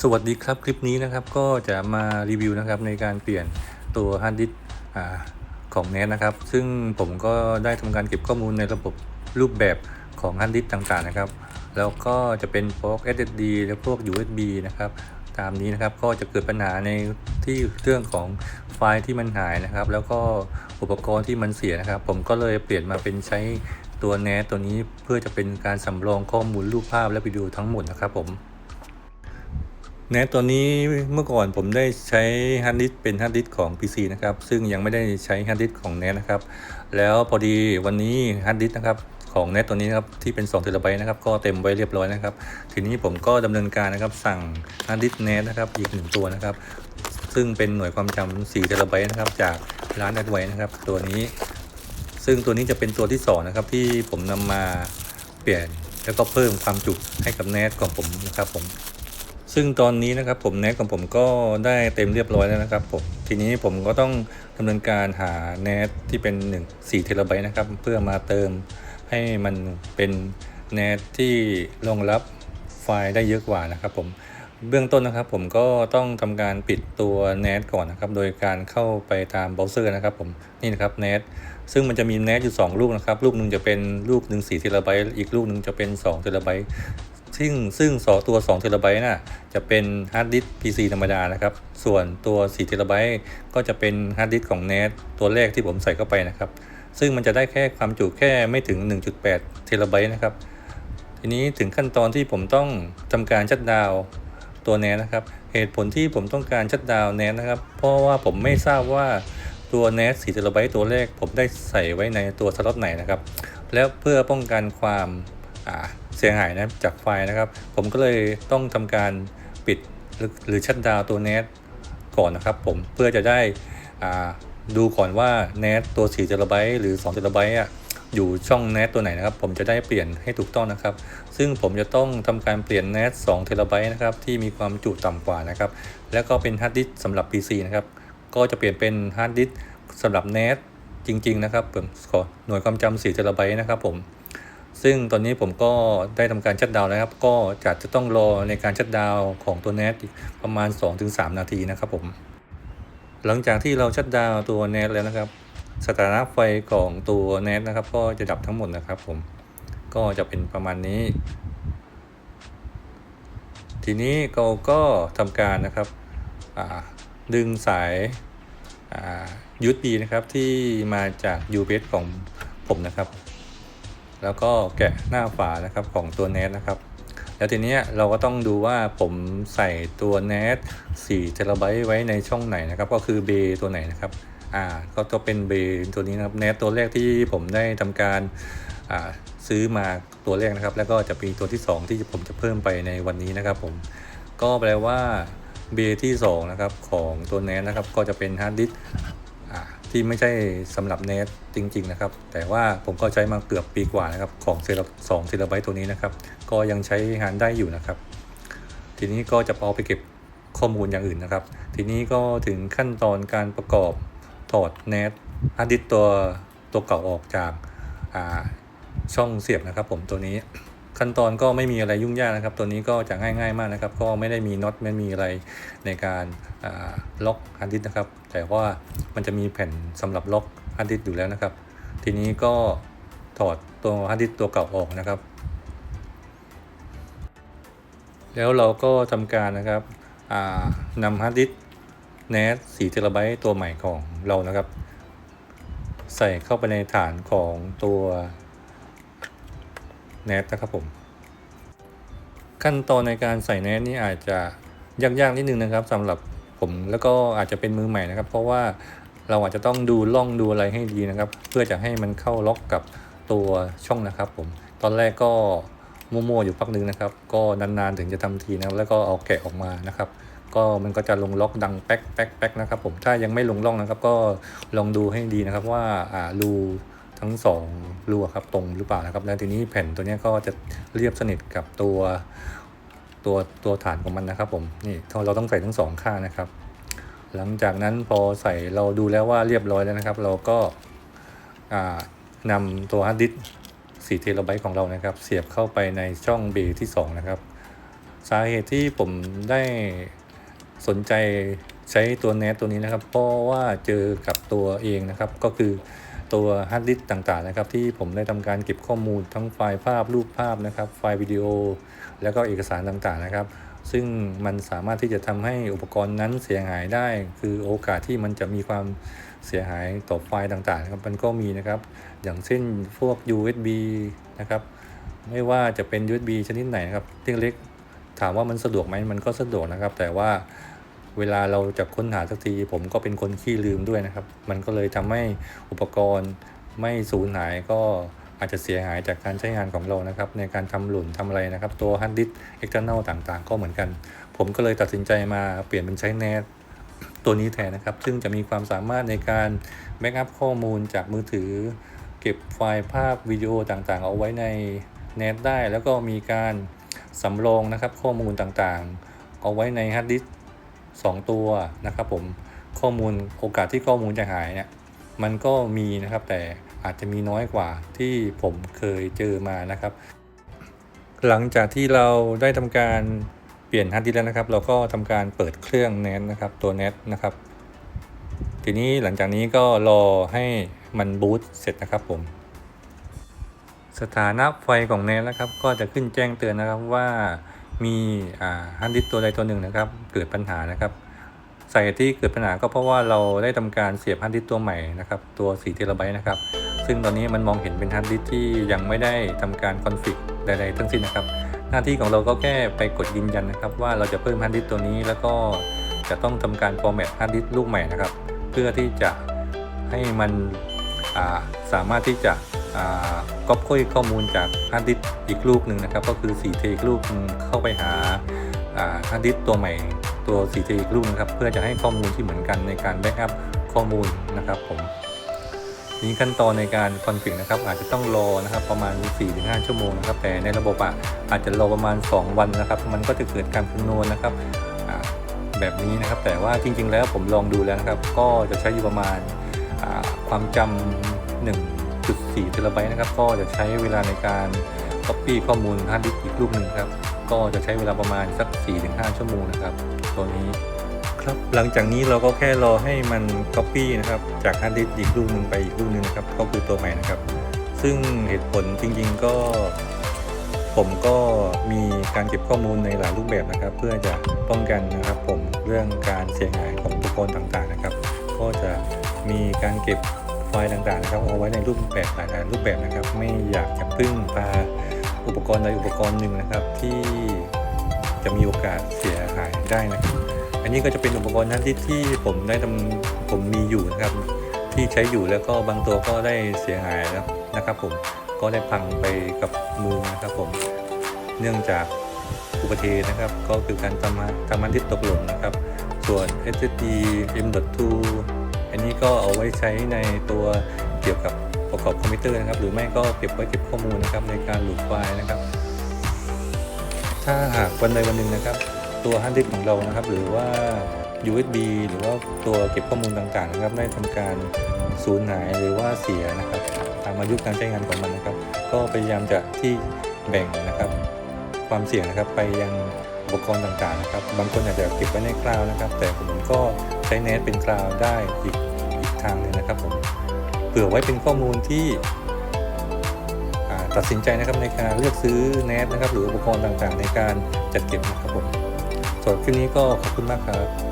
สวัสดีครับ คลิปนี้นะครับก็จะมารีวิวนะครับในการเปลี่ยนตัวฮาร์ดดิสก์อ่าของ NAS นะครับซึ่งผมก็ได้ทำการเก็บข้อมูลในระบบรูปแบบของฮาร์ดดิสต่างๆนะครับ แล้วก็จะเป็นพวก SSD และพวก USB นะครับตามนี้นะครับก็จะเกิดปัญหาในที่เรื่องของไฟล์ที่มันหายนะครับ แล้วก็อุปกรณ์ที่มันเสียนะครับ ผมก็เลยเปลี่ยนมาเป็นใช้ตัว NAS ตัวนี้เพื่อจะเป็นการสำรองข้อมูลรูปภาพและวิดีโอทั้งหมดนะครับผม นตตัวนี้เมื่อก่อนผมได้ใช้ฮาร์ดดิสเป็นฮาร์ดดิสของ PC นะครับ ซึ่งยังไม่ได้ใช้ฮาร์ดดิสของ NAS นะครับ แล้วพอดีวันนี้ฮาร์ดดิสนะครับของ NAS ตัวนี้นะครับที่เป็น2 t b นะครับก็เต็มไว้เรียบร้อยนะครับ ทีนี้ผมก็ดำเนินการนะครับสั่งฮาร์ดดิสก์ NAS นะครับอีกหนึ่งตัวนะครับ ซึ่งเป็นหน่วยความจำ4 t b นะครับจากร้านแอดไว้นะครับ ตัวนี้ ซึ่งตัวนี้จะเป็นตัวที่สองนะครับที่ผมนำมาเปลี่ยนแล้วก็เพิ่มความจุให้กับ NAS ของผมนะครับผม ซึ่งตอนนี้นะครับผมแนทของผมก็ได้เต็มเรียบร้อยแล้วนะครับผมทีนี้ผมก็ต้องดำเนินการหาแนทที่เป็น1 4เทราไบต์นะครับ เพื่อมาเติมให้มันเป็นแนทที่รองรับไฟล์ได้เยอะกว่านะครับผมเบื้องต้นนะครับผมก็ต้องทำการปิดตัวแนทก่อนนะครับ โดยการเข้าไปตามเบราว์เซอร์นะครับผมนี่นะครับแนทซึ่งมันจะมีแนทอยู่ 2 ลูกนะครับ ลูกหนึ่งจะเป็นลูกหนึ่ง4เทราไบต์อีกลูกหนึ่งจะเป็น2เทราไบต์ ซึ่งซึ่งสอตัว2เทราไบต์น่ะจะเป็นฮาร์ดดิสก์ PC ธรรมดานะครับ ส่วนตัว4เทราไบต์ก็จะเป็นฮาร์ดดิสก์ของ NAS ตัวแรกที่ผมใส่เข้าไปนะครับ ซึ่งมันจะได้แค่ความจุแค่ไม่ถึง 1.8เทราไบต์นะครับ ทีนี้ถึงขั้นตอนที่ผมต้องทำการชัดดาวตัว NAS นะครับ เหตุผลที่ผมต้องการชัดดาวน์ NAS นะครับ เพราะว่าผมไม่ทราบว่าตัว NAS 4เทราไบต์ตัวแรกผมได้ใส่ไว้ในตัวสล็อตไหนนะครับ แล้วเพื่อป้องกันความ เสียหายนะจากไฟนะครับ ผมก็เลยต้องทำการปิดหรือชัดดาวตัว NAS ก่อนนะครับผมเพื่อจะได้ดูก่อนว่า NAS ตัว4 t b หรือ2 t b อะอยู่ช่อง NAS ตัวไหนนะครับ ผมจะได้เปลี่ยนให้ถูกต้องนะครับ ซึ่งผมจะต้องทำการเปลี่ยน NAS 2 t b นะครับที่มีความจุต่ำกว่านะครับ แล้วก็เป็นฮาร์ดดิสก์สำหรับ PC นะครับ ก็จะเปลี่ยนเป็นฮาร์ดดิสก์สำหรับ NAS จริง ๆ นะครับผมขอหน่วยความจำ4 t b นะครับผม ซึ่งตอนนี้ผมก็ได้ทำการชัดดาวน์แล้วครับ ก็จะจะต้องรอในการชัดดาวของตัว NAS อีกประมาณ 2-3 นาทีนะครับผม หลังจากที่เราชัดดาวตัว NAS แล้วนะครับ สถานะไฟของตัว NAS นะครับ ก็จะดับทั้งหมดนะครับผม ก็จะเป็นประมาณนี้ ทีนี้เราก็ทำการนะครับดึงสายอ่า USB นะครับที่มาจาก USB ของผมนะครับ แล้วก็แกะหน้าฝานะครับของตัว NAS นะครับ แล้วทีนี้เราก็ต้องดูว่าผมใส่ตัว NAS 4 t b ไบต์ไว้ในช่องไหนนะครับ ก็คือเบตัวไหนนะครับอ่าก็จะเป็นเบตัวนี้นะครับ NAS ตัวแรกที่ผมได้ทำการอ่าซื้อมาตัวแรกนะครับ แล้วก็จะมีตัวที่ 2 ที่ผมจะเพิ่มไปในวันนี้นะครับ ผมก็แปลว่าเบที่2นะครับของตัว NAS นะครับก็จะเป็นฮาร์ดดิส ที่ไม่ใช่สำหรับเนทจริง ๆ นะครับ แต่ว่าผมก็ใช้มาเกือบปีกว่านะครับของเซราสองเทราไบต์ตัวนี้นะครับ ก็ยังใช้งานได้อยู่นะครับ ทีนี้ก็จะเอาไปเก็บข้อมูลอย่างอื่นนะครับ ทีนี้ก็ถึงขั้นตอนการประกอบถอดเนทฮาร์ดดิสตัวตัวเก่าออกจากช่องเสียบนะครับ ผมตัวนี้ ขั้นตอนก็ไม่มีอะไรยุ่งยากนะครับ ตัวนี้ก็จะง่ายๆมากนะครับ ก็ไม่ได้มีน็อตไม่มีอะไรในการล็อกฮาร์ดดิสก์นะครับ แต่ว่ามันจะมีแผ่นสำหรับล็อกฮาร์ดดิสก์อยู่แล้วนะครับ ทีนี้ก็ถอดตัวฮาร์ดดิสก์ตัวเก่าออกนะครับ แล้วเราก็ทำการนะครับนำฮาร์ดดิสก์ NAS 4เทราไบต์ตัวใหม่ของเรานะครับ ใส่เข้าไปในฐานของตัว NAS นะครับผม ขั้นตอนในการใส่ NAS นี่อาจจะยากๆนิดนึงนะครับสำหรับผมแล้วก็อาจจะเป็นมือใหม่นะครับ เพราะว่าเราอาจจะต้องดูล่องดูอะไรให้ดีนะครับ เพื่อจะให้มันเข้าล็อกกับตัวช่องนะครับ ผม ตอนแรกก็มั่วๆอยู่พักหนึงนะครับ ก็นานๆถึงจะทำทีนะครับ แล้วก็เอาแกะออกมานะครับ ก็มันก็จะลงล็อกดังแป๊กแป๊กแป๊กนะครับ ผมถ้ายังไม่ลงล็อกนะครับ ก็ลองดูให้ดีนะครับว่าอ่ารู ทั้งสองรูครับตรงหรือเปล่านะครับ แล้วทีนี้แผ่นตัวนี้ก็จะเรียบสนิทกับตัวตัวตัวฐานของมันนะครับผมนี่เราต้องใส่ทั้งสองข้างนะครับ หลังจากนั้นพอใส่เราดูแล้วว่าเรียบร้อยแล้วนะครับ เราก็อ่านำตัวฮาร์ดดิสก์4เทราไบต์ของเรานะครับ เสียบเข้าไปในช่องเบที่ 2 นะครับ สาเหตุที่ผมได้สนใจใช้ตัว NET ตัวนี้นะครับ เพราะว่าเจอกับตัวเองนะครับ ก็คือ ตัวฮาร์ดดิสก์ต่างๆนะครับที่ผมได้ทำการเก็บข้อมูลทั้งไฟล์ภาพรูปภาพนะครับ ไฟล์วิดีโอ แล้วก็เอกสารต่างๆนะครับ ซึ่งมันสามารถที่จะทำให้อุปกรณ์นั้นเสียหายได้ คือโอกาสที่มันจะมีความเสียหายต่อไฟล์ต่างๆนะครับมันก็มีนะครับ อย่างเช่นพวก USB นะครับไม่ว่าจะเป็น USB ชนิดไหนนะครับที่เล็กถามว่ามันสะดวกไหมมันก็สะดวกนะครับ แต่ว่า เวลาเราจะค้นหาสักที ผมก็เป็นคนขี้ลืมด้วยนะครับ มันก็เลยทำให้อุปกรณ์ไม่สูญหายก็อาจจะเสียหายจากการใช้งานของเรานะครับ ในการทำหล่นทำอะไรนะครับ ตัวฮันดิสเอ็กเทอร์เนลต่างๆ ก็เหมือนกัน ผมก็เลยตัดสินใจมาเปลี่ยนเป็นใช้แนทตัวนี้แทนนะครับ ซึ่งจะมีความสามารถในการแบ็กอัพข้อมูลจากมือถือ เก็บไฟล์ภาพวิดีโอต่างๆ เอาไว้ในเน็ตได้ แล้วก็มีการสำรองนะครับข้อมูลต่างๆ เอาไว้ในฮาร์ดดิส ก์สองตัวนะครับผมข้อมูลโอกาสที่ข้อมูลจะหายเนี่ยมันก็มีนะครับแต่อาจจะมีน้อยกว่าที่ผมเคยเจอมานะครับ หลังจากที่เราได้ทำการเปลี่ยนฮาร์ดดิสก์แล้วนะครับ เราก็ทำการเปิดเครื่องเน็ตนะครับตัวเน็ตนะครับ ทีนี้หลังจากนี้ก็รอให้มันบูตเสร็จนะครับผมสถานะไฟของเน็ตนะครับ ก็จะขึ้นแจ้งเตือนนะครับว่า มีฮาร์ดดิสก์ตัวใดตัวหนึ่งนะครับ เกิดปัญหานะครับสาเหตุที่เกิดปัญหาก็เพราะว่าเราได้ทำการเสียบฮาร์ดดิสก์ตัวใหม่นะครับ ตัว4เทราไบต์นะครับ ซึ่งตอนนี้มันมองเห็นเป็นฮาร์ดดิสก์ที่ยังไม่ได้ทำการคอนฟิกใด ๆ ทั้งสิ้นนะครับ หน้าที่ของเราก็แค่ไปกดยืนยันนะครับ ว่าเราจะเพิ่มฮาร์ดดิสก์ตัวนี้ แล้วก็จะต้องทำการฟอร์แมตฮาร์ดดิสก์ลูกใหม่นะครับ เพื่อที่จะให้มันสามารถที่จะ ก๊อปค้อยข้อมูลจากฮาร์ดดิสก์อีกลูกหนึ่งนะครับ ก็คือ 4T อีกลูกเข้าไปหาฮาร์ดดิสก์ตัวใหม่ตัว 4T อีกลูกนะครับ เพื่อจะให้ข้อมูลที่เหมือนกันในการแบ็กอัพข้อมูลนะครับผมทีนี้ขั้นตอนในการคอนฟิกนะครับ อาจจะต้องรอนะครับประมาณ 4-5 ชั่วโมงนะครับ แต่ในระบบอะอาจจะรอประมาณ 2 วันนะครับ มันก็จะเกิดการคำนวณนะครับแบบนี้นะครับ แต่ว่าจริง ๆ แล้วผมลองดูแล้วนะครับ ก็จะใช้อยู่ประมาณความจำ 1.4เทราไบต์นะครับ ก็จะใช้เวลาในการ Copy ข้อมูลฮาร์ดดิสก์อีกลูกหนึ่งครับ ก็จะใช้เวลาประมาณสัก 4-5 ชั่วโมงนะครับ ตัวนี้ครับหลังจากนี้เราก็แค่รอให้มัน Copy นะครับ จากฮาร์ดดิสก์อีกลูกหนึ่งไปอีกลูกหนึ่งนะครับ ก็คือตัวใหม่นะครับ ซึ่งเหตุผลจริงๆก็ ผมก็มีการเก็บข้อมูลในหลายรูปแบบนะครับ เพื่อจะป้องกันนะครับ ผมเรื่องการเสียหายของอุปกรณ์ต่างๆนะครับ ก็จะมีการเก็บ ไฟล์ต่างๆนะครับเอาไว้ในรูปแบบหลายๆรูปแบบนะครับ ไม่อยากจะพึ่งพาอุปกรณ์ใดอุปกรณ์หนึ่งนะครับที่จะมีโอกาสเสียหายได้นะครับ อันนี้ก็จะเป็นอุปกรณ์นั้นที่ที่ผมได้ทำผมมีอยู่นะครับที่ใช้อยู่แล้วก็บางตัวก็ได้เสียหายแล้วนะครับ ผมก็ได้พังไปกับมือนะครับผมเนื่องจากอุบัติเหตุนะครับ ก็คือการทำทำมันที่ตกหล่นนะครับ ส่วน SSD M.2 อันนี้ก็เอาไว้ใช้ในตัวเกี่ยวกับประกอบคอมพิวเตอร์นะครับ หรือไม่ก็เก็บไว้เก็บข้อมูลนะครับในการโหลดไฟล์นะครับ ถ้าหากวันใดวันหนึ่งนะครับ ตัวฮาร์ดดิสก์ของเรานะครับ หรือว่า USB หรือว่าตัวเก็บข้อมูลต่างๆนะครับ ได้ทำการสูญหายหรือว่าเสียนะครับตามอายุการใช้งานของมันนะครับ ก็พยายามจะที่แบ่งนะครับ ความเสี่ยงนะครับไปยังอุปกรณ์ต่างๆนะครับ บางคนอาจจะเก็บไว้ในคลาวนะครับ แต่ผมก็ใช้เนตเป็นคลาวได้อีก ทางเลยนะครับผมเผื่อไว้เป็นข้อมูลที่ตัดสินใจนะครับในการเลือกซื้อเนตนะครับ หรืออุปกรณ์ต่างๆ ในการจัดเก็บนะครับผมส่วนคลิปนี้ก็ขอบคุณมากครับ